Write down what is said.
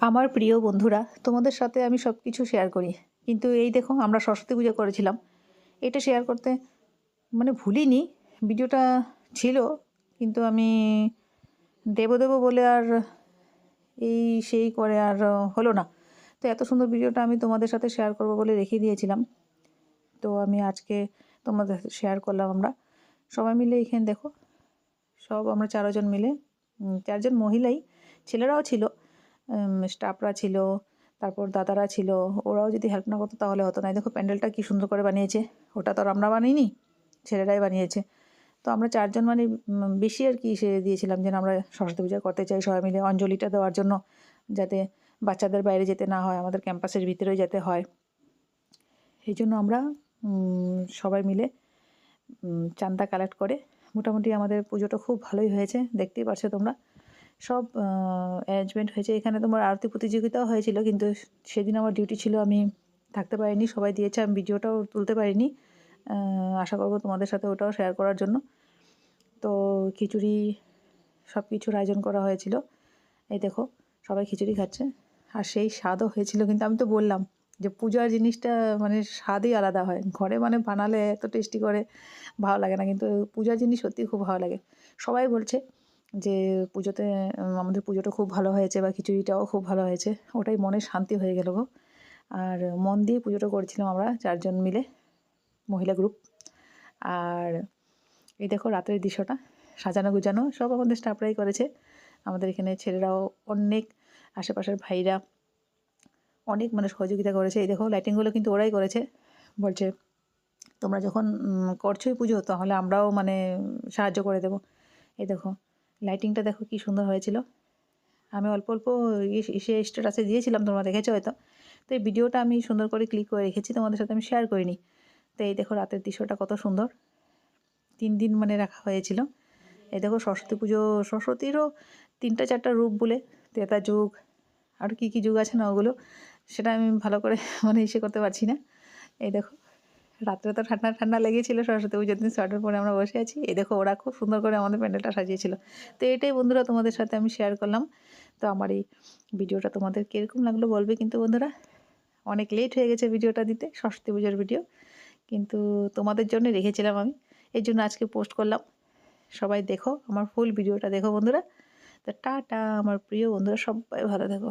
আমার প্রিয় বন্ধুরা, তোমাদের সাথে আমি সব কিছু শেয়ার করি। কিন্তু এই দেখো, আমরা সরস্বতী পুজো করেছিলাম। এটা শেয়ার করতে মানে ভুলিনি, ভিডিওটা ছিল, কিন্তু আমি দেবো দেবো বলে আর এই সেই করে আর হলো না। তো এত সুন্দর ভিডিওটা আমি তোমাদের সাথে শেয়ার করব বলে রেখে দিয়েছিলাম। তো আমি আজকে তোমাদের শেয়ার করলাম আমরা। সবাই মিলে এখানে দেখো, সব আমরা চারজন মিলে চারজন মহিলাই, ছেলেরাও ছিল। স্টাফরা ছিল, তারপর দাদারা ছিল, ওরাও যদি হেল্প না করতো তাহলে হতো না। দেখো প্যান্ডেলটা কি সুন্দর করে বানিয়েছে, ওটা তো আর আমরা বানিয়েনি ছেলেরাই বানিয়েছে। তো আমরা চারজন মানে বেশি আর কি সে দিয়েছিলাম যেন আমরা সরস্বতী পূজা করতে চাই সবাই মিলে, অঞ্জলিটা দেওয়ার জন্য যাতে বাচ্চাদের বাইরে যেতে না হয়, আমাদের ক্যাম্পাসের ভিতরেও যেতে হয়। এই জন্য আমরা সবাই মিলে চাঁদা কালেক্ট করে, মোটামুটি আমাদের পুজোটা খুব ভালোই হয়েছে, দেখতেই পারছ তোমরা। সব অ্যারেঞ্জমেন্ট হয়েছে। এখানে তোমার আরতি প্রতিযোগিতাও হয়েছিল, কিন্তু সেদিন আমার ডিউটি ছিল, আমি থাকতে পারিনি, সবাই দিয়েছে, আমি ভিডিওটাও তুলতে পারিনি। আশা করব তোমাদের সাথে ওটাও শেয়ার করার জন্য। তো খিচুড়ি সব কিছুর আয়োজন করা হয়েছিল। এই দেখো, সবাই খিচুড়ি খাচ্ছে। আর সেই স্বাদও হয়েছিল, কিন্তু আমি তো বললাম যে পূজার জিনিসটা মানে স্বাদই আলাদা হয়। ঘরে মানে বানালে এত টেস্টি করে, ভালো লাগে না। কিন্তু পূজার জিনিস সত্যিই খুব ভালো লাগে। সবাই বলছে যে পুজোতে আমাদের পুজোটা খুব ভালো হয়েছে বা খিচুড়িটাও খুব ভালো হয়েছে, ওটাই মনে শান্তি হয়ে গেল গো। আর মন দিয়ে পুজোটা করেছিলাম আমরা চারজন মিলে, মহিলা গ্রুপ আর এই দেখো রাতের দৃশ্যটা, সাজানো গুজানো, সব আমাদের স্টাফরাই করেছে। আমাদের এখানে ছেলেরাও অনেক, আশেপাশের ভাইরা অনেক মানে সহযোগিতা করেছে। এই দেখো লাইটিংগুলো কিন্তু ওরাই করেছে। বলছে, তোমরা যখন করছোই পুজো, তাহলে আমরাও মানে সাহায্য করে দেবো। এই দেখো লাইটিংটা দেখো কি সুন্দর হয়েছিল। আমি অল্প অল্প ইসে স্ট্যাটাসে দিয়েছিলাম তোমরা দেখেছ হয়তো। তো এই ভিডিওটা আমি সুন্দর করে ক্লিক করে রেখেছি, তোমাদের সাথে আমি শেয়ার করিনি। তো এই দেখো রাতের দৃশ্যটা কত সুন্দর। তিন দিন মানে রাখা হয়েছিল। এই দেখো সরস্বতী পুজো, সরস্বতীরও তিনটা চারটা রূপ বলে তেতা যুগ, আর কী কী যুগ আছে না ওগুলো, সেটা আমি ভালো করে মানে ইসে করতে পারছি না। এই দেখো রাত্রে তো ঠান্ডা ঠান্ডা লেগেছিল সরস্বতী পুজোর দিন সোয়েটার পরে আমরা বসে আছি। এই দেখো, ওরা খুব সুন্দর করে আমাদের প্যান্ডেলটা সাজিয়েছিল। তো এটাই বন্ধুরা তোমাদের সাথে আমি শেয়ার করলাম। তো আমার এই ভিডিওটা তোমাদের কীরকম লাগল বলবে কিন্তু বন্ধুরা? অনেক লেট হয়ে গেছে ভিডিওটা দিতে, সরস্বতী পুজোর ভিডিও কিন্তু তোমাদের জন্য রেখেছিলাম আমি। এর জন্য আজকে পোস্ট করলাম। সবাই দেখো আমার ফুল ভিডিওটা দেখো বন্ধুরা। তো টাটা, আমার প্রিয় বন্ধুরা, সবাই ভালো দেখো